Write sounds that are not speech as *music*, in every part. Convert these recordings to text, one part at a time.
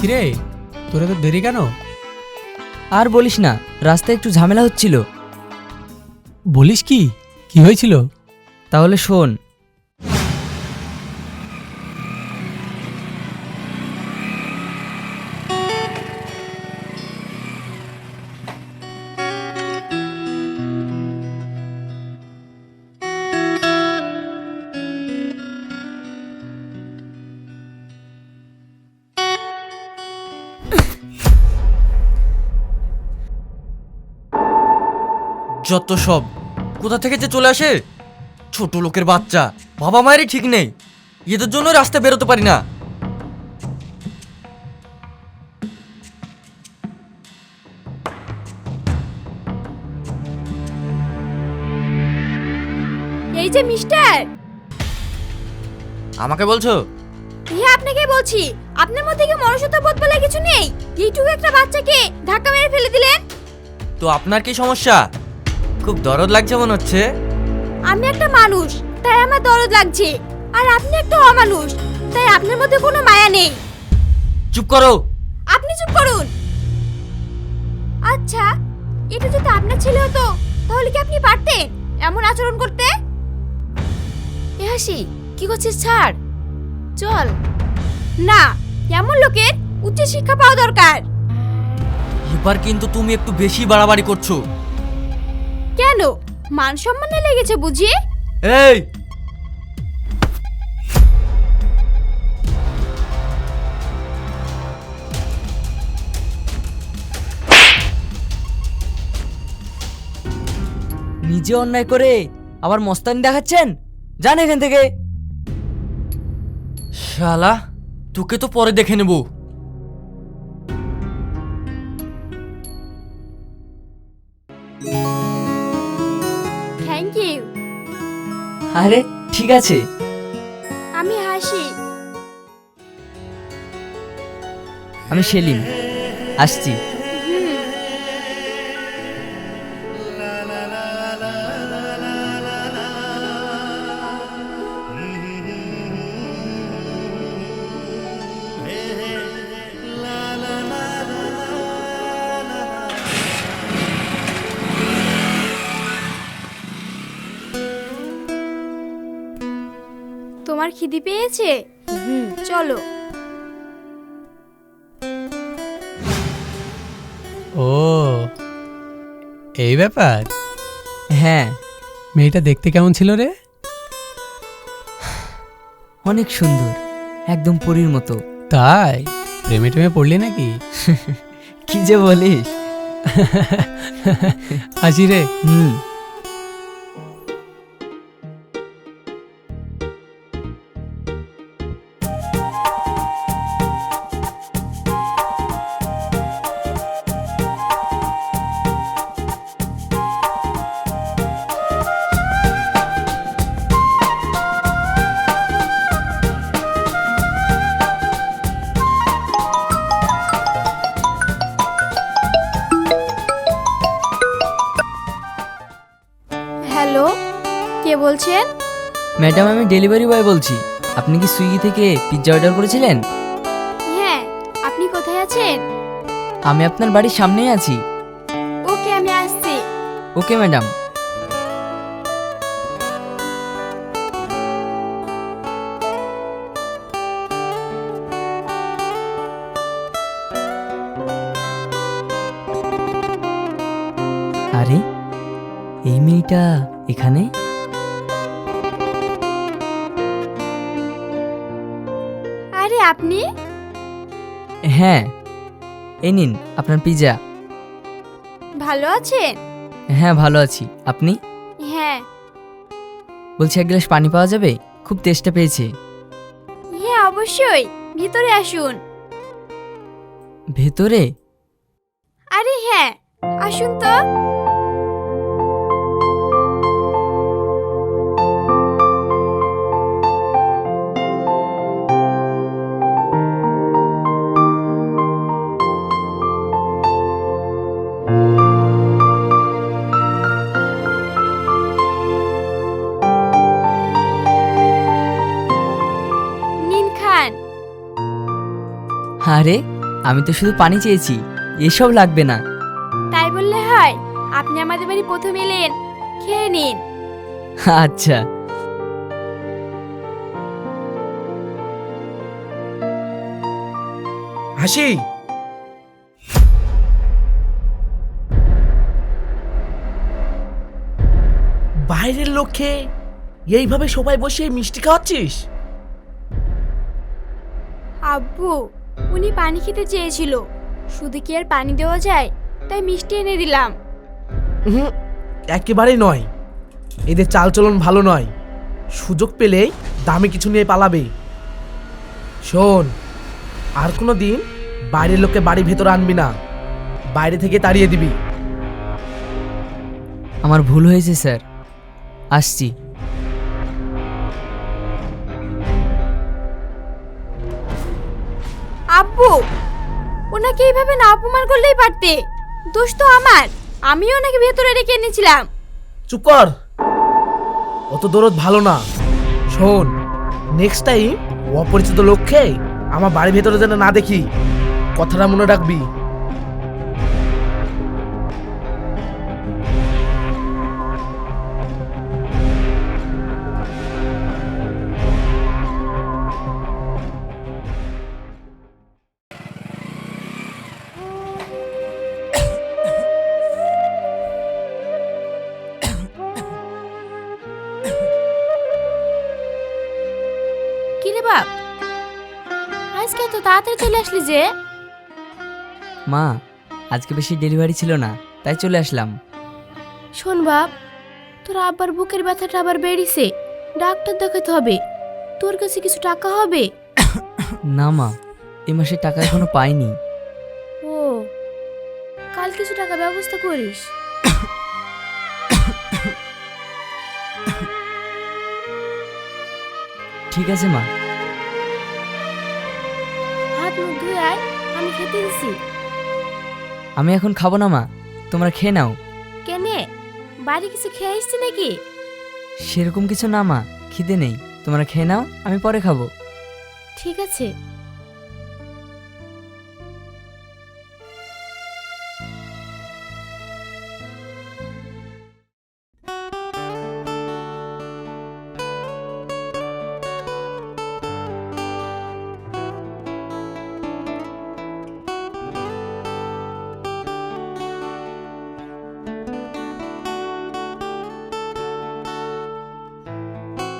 কিরে তোরা তো দেরি কেন? আর বলিস না রাস্তায় একটু ঝামেলা হচ্ছিল। বলিস কি? কি হয়েছিল? তাহলে শোন যত সব। কোথা থেকে যে চলে আসে? ছোট লোকের বাচ্চা। বাবা মায়েরই ঠিক নেই। এদের জন্য রাস্তায় বেরোতে পারি না। এই যে মিস্টার! আমাকে বলছো? হ্যাঁ আপনাকে বলছি আপনার মধ্যে কি মনুষ্যত্ব বোধ বলে কিছু নেই? এইটুকু একটা বাচ্চাকে ধাক্কা মেরে ফেলে দিলেন? তো আপনার কি সমস্যা? খুব দরদ লাগছে মনে হচ্ছে। আমি একটা মানুষ তাই আমার দরদ লাগছে। আর আপনি একটা অমানুষ তাই আপনার মধ্যে কোনো মায়া নেই। চুপ করো। আপনি চুপ করুন। আচ্ছা এটা যদি আপনার ছেলে হতো তাহলে কি আপনি পারতেন এমন আচরণ করতে? এ হাসি কি করছিস ছাড়? চল। না এমন লোকের উচ্চ শিক্ষা পাওয়া দরকার। এবার কিন্তু তুমি একটু বেশি বাড়াবাড়ি করছ। কেন? মান সম্মানে লেগেছে বুঝি? এই! নিজে অন্যায় করে আবার মস্তানি দেখাচ্ছেন? যান এখান থেকে। শালা, তোকে তো পরে দেখে নেব। আরে ঠিক আছে। আমি হাসি। আমি সেলিম। আসছি। খিদি পেয়েছে? হুম চলো। ও এই ব্যাপার? হ্যাঁ। মেয়েটা দেখতে কেমন ছিল রে? অনেক সুন্দর একদম পরীর মতো। তাই? প্রেমে টেমে পড়লি নাকি? *laughs* কি যে বলিস। *laughs* আসি রে। হুম। বলছেন? ম্যাডাম আমি ডেলিভারি বয় বলছি। আপনি কি সুইগি থেকে পিৎজা অর্ডার করেছিলেন? হ্যাঁ আপনি কোথায় আছেন? আমি আপনার বাড়ির সামনেই আছি। ওকে আমি আসছি। Okay madam. আরে এই মেয়েটা এখানে? আপনি? হ্যাঁ। এই নিন আপনার পিৎজা ভালো আছেন? হ্যাঁ ভালো আছি। আপনি? হ্যাঁ। বলছি এক গ্লাস পানি পাওয়া যাবে? খুব তেষ্টা পেয়েছে। হ্যাঁ অবশ্যই। ভিতরে আসুন। ভেতরে? আরে হ্যাঁ আসুন তো। আমি তো শুধু পানি চেয়েছি এসব লাগবে না। তাই বললে হয় আপনি আমাদের বাড়ি প্রথম এলেন খেয়ে নিন। আচ্ছা। হাসি। বাইরের লোককে এইভাবে সবাই বসে মিষ্টি খাওয়াচ্ছিস? আব্বু উনি পানি খেতে চেয়েছিল। শুধু কি আর পানি দেওয়া যায়? তাই মিষ্টি এনে দিলাম। হুম একেবারেই নয়। এদের চালচলন ভালো নয়। সুযোগ পেলেই দামি কিছু নিয়ে পালাবে। শোন আর কোনো দিন বাইরের লোককে বাড়ির ভেতরে আনবি না। বাইরে থেকে তাড়িয়ে দিবি। আমার ভুল হয়েছে স্যার। আসছি। আব্বু, ওনাকে এইভাবে না অপমান করলেই পারতে। দোষ তো আমার। আমিও ওনাকে ভেতরে রেখে এনেছিলাম। চুপ কর। অত দরদ ভালো না। শোন নেক্সট টাইম অপরিচিত লোককে আমার বাড়ির ভেতরে যেন না দেখি, কথাটা মনে রাখবি। তাড়াতাড়ি চলে আসলি যে। মা আজকে বেশি ডেলিভারি ছিল না তাই চলে আসলাম। শোন বাপ তোর আব্বার বুকের ব্যথাটা আবার বেড়েছে ডাক্তার দেখাতে হবে। তোর কাছে কিছু টাকা হবে? না মা এই মাসে টাকা এখনও পাইনি। ও কাল কিছু টাকা ব্যবস্থা করিস। ঠিক আছে মা। হাত মুখ ধুয়ে আয় আমি খেতে দিছি। আমি এখন খাব না মা। তোমরা খেয়ে নাও। কেনে? বাড়ি কিছু খেয়ে আসছি নাকি? সেরকম কিছু না মা। খিদে নেই। তোমরা খেয়ে নাও আমি পরে খাব। ঠিক আছে।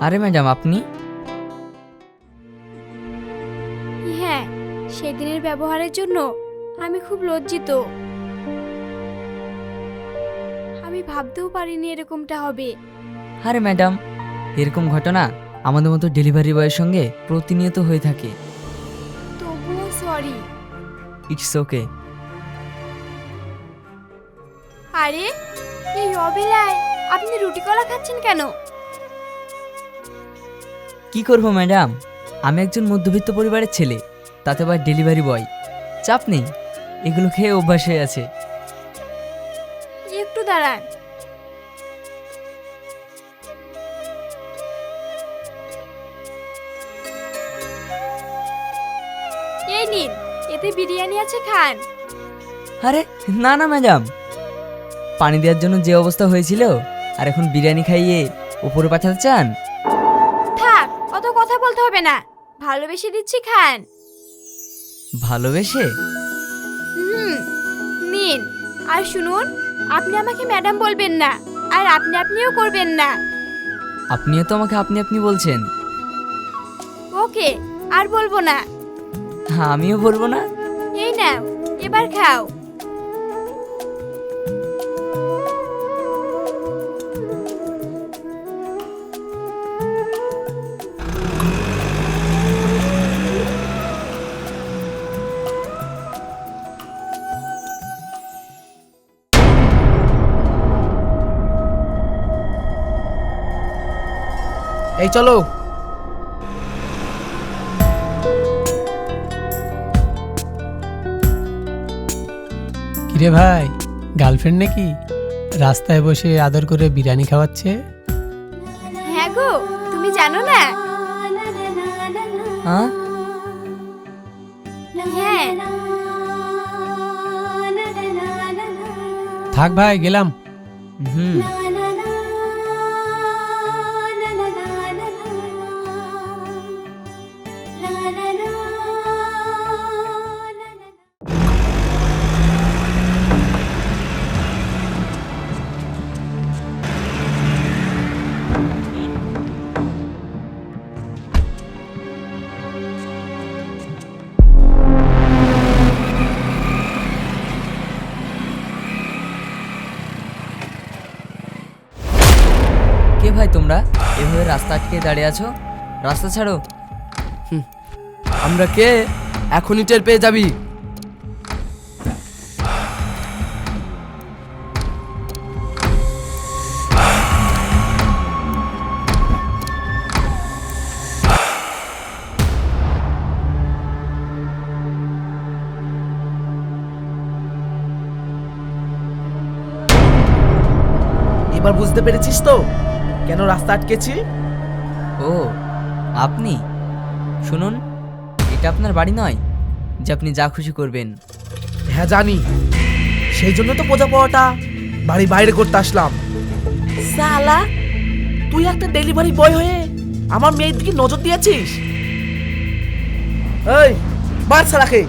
আরে ম্যাডাম আপনি? হ্যাঁ সেদিনের ব্যবহারের জন্য আমি খুব লজ্জিত। আমি ভাবতেও পারিনি এরকমটা হবে। আরে ম্যাডাম এরকম ঘটনা আমাদের মতো ডেলিভারি বয়ের সঙ্গে প্রতিনিয়ত হয়ে থাকে। তবুও সরি ইটস ওকে আরে এই অবেলায় আপনি রুটি কলা খাচ্ছেন কেন? কি করব ম্যাডাম? আমি একজন মধ্যবিত্ত পরিবারের ছেলে তাতে আবার ডেলিভারি বয়। চাপ নেই এগুলো খেয়ে অভ্যাস হয়ে আছে। একটু দাঁড়ান। এই নিন এতে বিরিয়ানি আছে খান। আরে না না ম্যাডাম। পানি দেওয়ার জন্য যে অবস্থা হয়েছিল আর এখন বিরিয়ানি খাইয়ে উপরে পাঠাতে চান হবে না। ভালোবেসে দিচ্ছি খান। ভালোবেসে? হুম নিন আর শুনুন আপনি আমাকে ম্যাডাম বলবেন না আর আপনি আপনিও করবেন না। আপনিও তো আমাকে আপনি আপনি বলছেন। ওকে আর বলব না। আমিও বলব না। এই নাও এবার খাও। এই চলো। কিরে ভাই গার্লফ্রেন্ড নাকি? রাস্তায় বসে আদর করে বিরিয়ানি খাওয়াচ্ছে? হ্যাঁ গো তুমি জানো না? হ্যাঁ।, হ্যাঁ। থাক ভাই গেলাম। হুম। রাস্তা আটকে দাঁড়িয়ে আছো? রাস্তা ছাড়ো। আমরা কে? এখনই টের পেয়ে যাবি। এবার বুঝতে পেরেছিস তো? কেন রাস্তা আটকেছি? ও আপনি? শুনুন এটা আপনার বাড়ি নয় যে আপনি যা খুশি করবেন। হ্যাঁ জানি। সেই জন্য তো বোঝা পাওয়াটা বাড়ি বাইরে করতে আসলাম। সালা তুই একটা ডেলিভারি বয় হয়ে আমার মেয়ের দিকে নজর দিয়েছিস? এই মার সালাকে।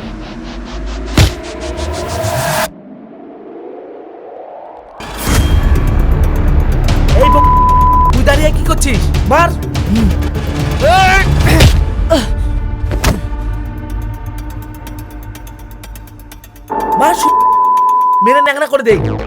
এই ব- তুই দাঁড়িয়ে কি করছিস? মার। মেরে ন্যাংরা করে দেই থাম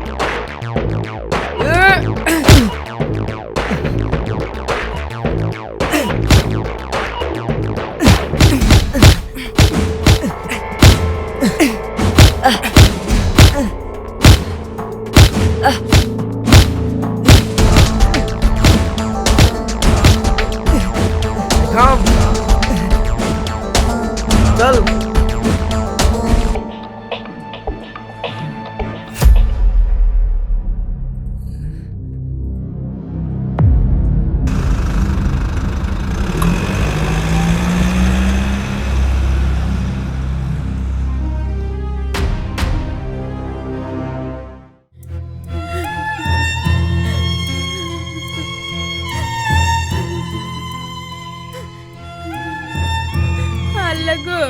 গো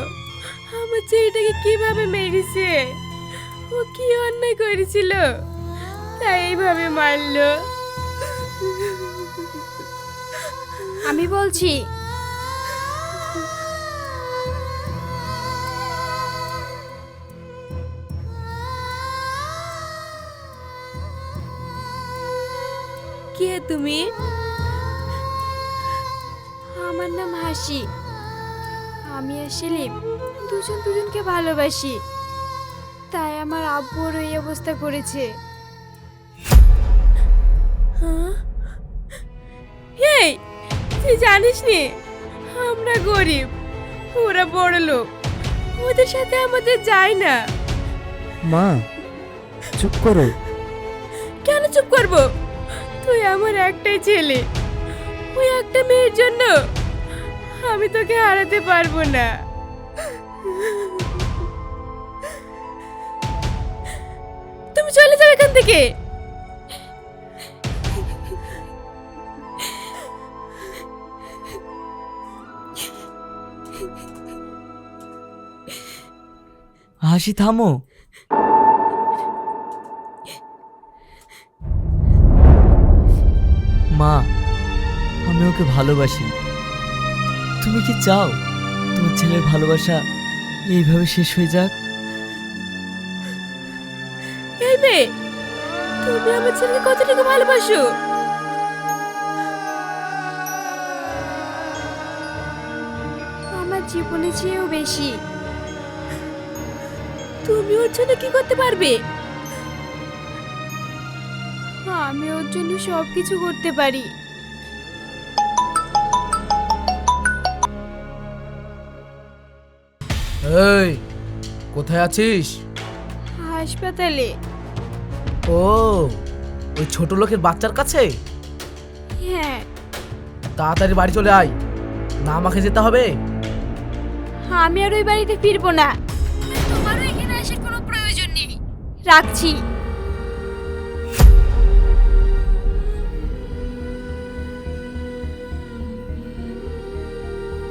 আমার ছেলেটাকে কীভাবে মেরেছে? ও কি অন্যায় করেছিল? তাই এইভাবে মারলো। আমি বলছি কে তুমি? আমার নাম হাসি। আমি আর সেলিম দুজন দুজনকে ভালোবাসি। তাই আমার আব্বুর এই অবস্থা করেছে। হ্যাঁ? এই তুই জানিস নি? আমরা গরিব ওরা বড় লোক ওদের সাথে আমাদের যায় না। মা চুপ করো। কেন চুপ করব? তুই আমার একটাই ছেলে ওই একটা মেয়ের জন্য আমি তোকে হারাতে পারব না। তুমি চলে যাও এখান থেকে। হাসি, থামো। মা, আমি ওকে ভালোবাসি। তুমি কি চাও? তোমার ছেলের ভালোবাসা এইভাবে শেষ হয়ে যাক? এই মেয়ে, তুমি আমার ছেলেকে কতটুকু ভালোবাসো? আমার জীবনে চেয়েও বেশি। তুমি ওর জন্য কি করতে পারবে? আমি ওর জন্য সব কিছু করতে পারি। এই কোথায় আছিস? হাসপাতালে। ও ওই ছোট লোকের বাচ্চার কাছে? হ্যাঁ। তাড়াতাড়ি বাড়ি চলে আয় না আমাকে যেতে হবে। আমি আর ওই বাড়িতে ফিরবো না। তোমারও এখানে আসার কোনো প্রয়োজন নেই। রাখছি।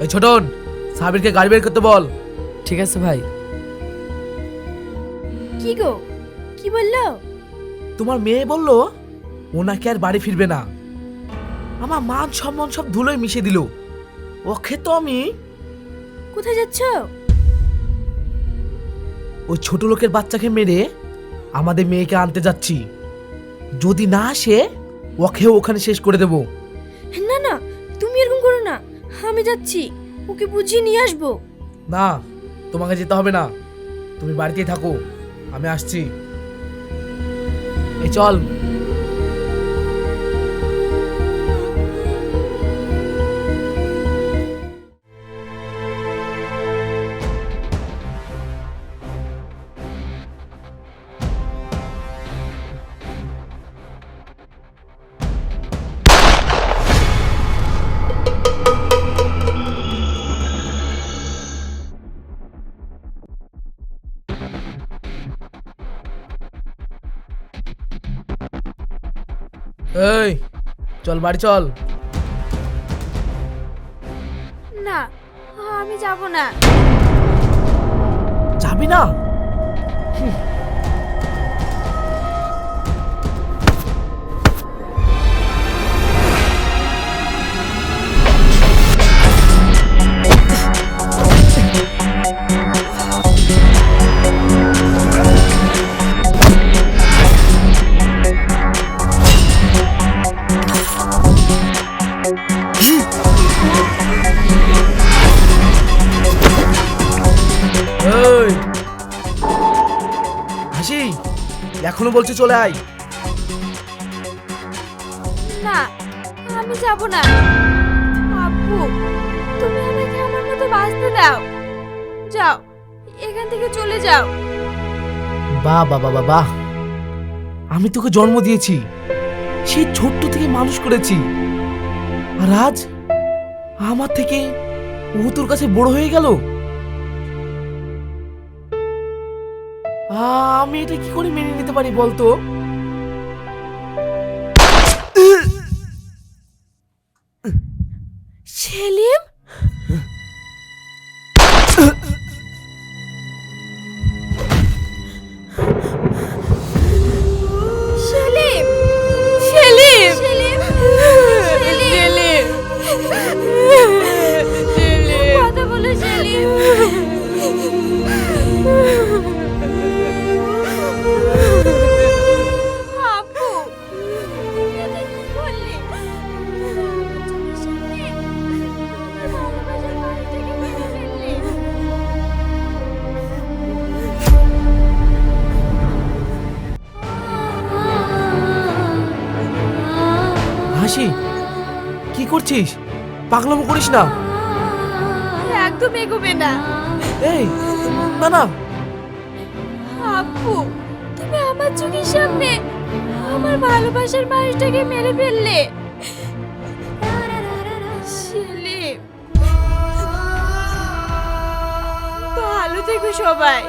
এই ছোটন সাবিরকে গাড়ি বের করতে বল। ঠিক আছে ভাই। কি গো? কি বলল? তোমার মেয়ে বলল ওনাকে আর বাড়ি ফিরবে না। আমার মান সম্মান সব ধুলোয় মিশে দিল। ওকে তো আমি কোথায় যাচ্ছ? ওই ছোট লোকের বাচ্চাকে মেরে আমাদের মেয়েকে আনতে যাচ্ছি। যদি না আসে ওকেও ওখানে শেষ করে দেব। না না তুমি এরকম করো না। আমি যাচ্ছি। ওকে বুঝিয়ে নিয়ে আসব। না তোমাকে যেতে হবে না। তুমি বাড়িতেই থাকো। আমি আসছি। এই চল। এই চল বাড়ি চল। না আমি যাব না। যাবি না? এখনও বলছি চলে আয়। না আমি যাব না। আব্বু তুমি আমাকে আমার মতো বাঁচতে দাও। যাও এখান থেকে চলে যাও। বাহ বাবা বাবা আমি তোকে জন্ম দিয়েছি। সেই ছোট্ট থেকে মানুষ করেছি। আর আজ আমার থেকে ও তোর কাছে বড় হয়ে গেল? আমি এটা কি করে মেনে নিতে পারি বলতো? সেলিম? হাসি কি করছিস? পাগলামো করিস না। একদম এগোবে না। এই না না। আপু তুমি আমার চোখের সামনে আমার ভালোবাসার মানুষটাকে মেরে ফেললে। সেলিম ভালো থেকো সবাই।